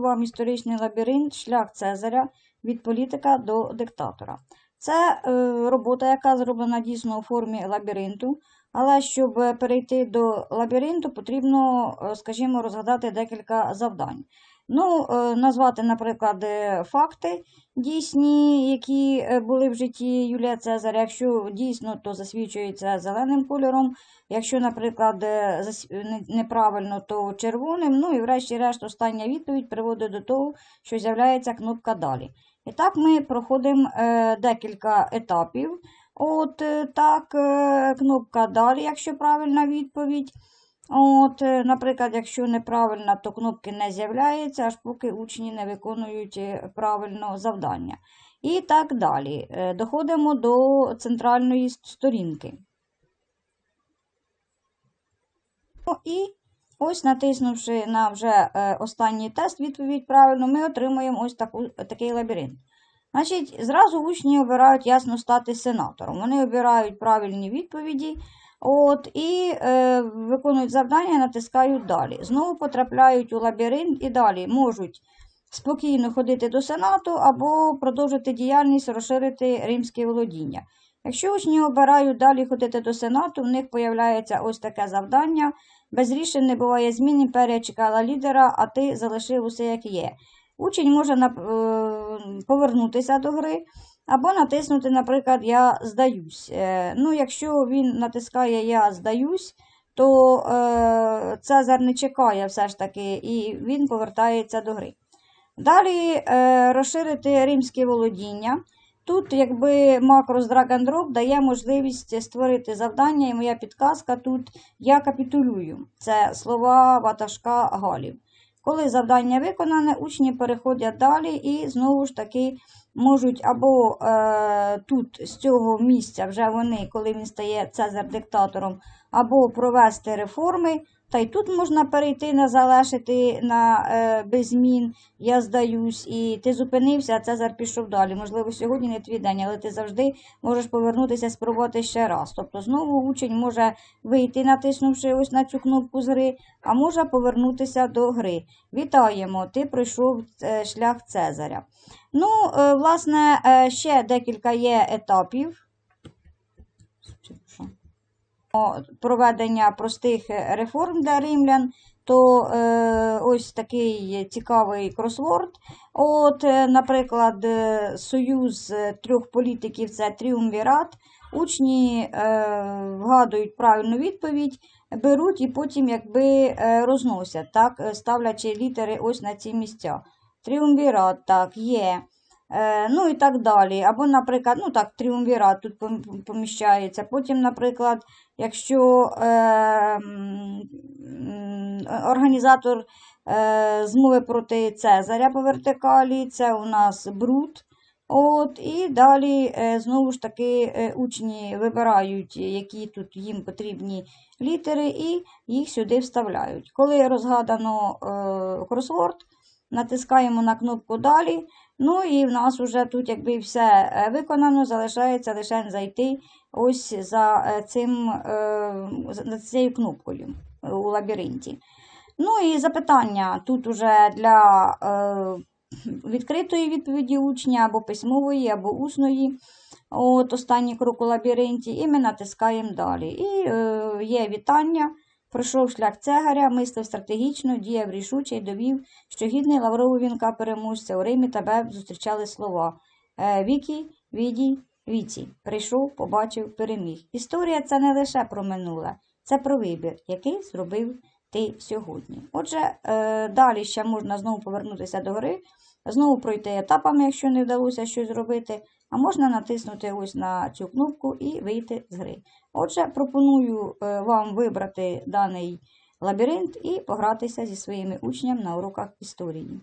вам історичний лабіринт Шлях Цезаря від політика до диктатора. Це е, робота, яка зроблена дійсно у формі лабіринту. Але щоб перейти до лабіринту, потрібно, е, скажімо, розгадати декілька завдань. Ну, е, назвати, наприклад, е, факти дійсні, які е, були в житті Юлія Цезаря. Якщо дійсно, то засвідчується зеленим кольором. Якщо, наприклад, неправильно, то червоним. Ну і врешті-решт остання відповідь приводить до того, що з'являється кнопка далі. І так ми проходимо декілька етапів. От так, кнопка далі, якщо правильна відповідь. От, е, наприклад, якщо неправильна, то кнопки не з'являються, аж поки учні не виконують е, правильно завдання. І так далі. Е, Доходимо до центральної сторінки. Ну, і ось, натиснувши на вже останній тест, відповідь правильно, ми отримуємо ось таку, такий лабіринт. Значить, зразу учні обирають ясно стати сенатором. Вони обирають правильні відповіді. От, і е, виконують завдання, натискають далі. Знову потрапляють у лабіринт і далі можуть спокійно ходити до Сенату або продовжити діяльність, розширити римське володіння. Якщо учні обирають далі ходити до Сенату, в них появляється ось таке завдання. Без рішень не буває змін, імперія чекала лідера, а ти залишив усе як є. Учень може е, повернутися до гри, або натиснути, наприклад, Я здаюсь. Е, Ну, якщо він натискає Я здаюсь, то е, Цезар не чекає все ж таки, і він повертається до гри. Далі розширити римське володіння. Тут, якби макрос Drag and Drop дає можливість створити завдання, і моя підказка тут Я капітулюю. Це слова ватажка Галів. Коли завдання виконане, учні переходять далі і знову ж таки можуть або е, тут з цього місця вже вони, коли він стає Цезар диктатором, або провести реформи. Та й тут можна перейти на залишити на е, без я здаюсь, і ти зупинився, а Цезар пішов далі. Можливо, сьогодні не твій день, але ти завжди можеш повернутися, спробувати ще раз. Тобто знову учень може вийти, натиснувши ось на цю кнопку з гри, а може повернутися до гри. Вітаємо! Ти пройшов е, шлях Цезаря. Ну, е, власне, е, ще декілька є етапів. Проведення простих е, реформ для римлян, то е, ось такий цікавий кросворд. От, е, наприклад, е, союз трьох політиків це тріумвірат. Учні е, вгадують правильну відповідь, беруть і потім якби розносять, так, ставлячи літери ось на ці місця. Тріумвірат, так, є. Е, ну і так далі. Або, наприклад, ну так, тріумвірат тут поміщається. Потім, наприклад, якщо е, організатор е, змови проти Цезаря по вертикалі, це у нас бруд. От, і далі е, знову ж таки е, учні вибирають, які тут їм потрібні літери, і їх сюди вставляють. Коли розгадано кросворд, натискаємо на кнопку Далі. Ну і в нас вже тут якби все е, виконано, залишається лише зайти ось за е, цим, е, за цією кнопкою у лабіринті. Ну і запитання тут уже для відкритої відповіді учня або письмової, або усної. От останній крок у лабіринті, і ми натискаємо далі. І є вітання. Пройшов шлях цегаря, мислив стратегічно, діяв рішуче і довів, що гідний лаврового вінка переможця у Римі тебе зустрічали слова. Е, Вікі, відій, віці. Прийшов, побачив, переміг. Історія це не лише про минуле, це про вибір, який зробив ти сьогодні. Отже, е, далі ще можна знову повернутися до гри, знову пройти етапами, якщо не вдалося щось зробити, а можна натиснути ось на цю кнопку і вийти з гри. Отже, пропоную е, вам вибрати даний лабіринт і погратися зі своїми учнями на уроках історії.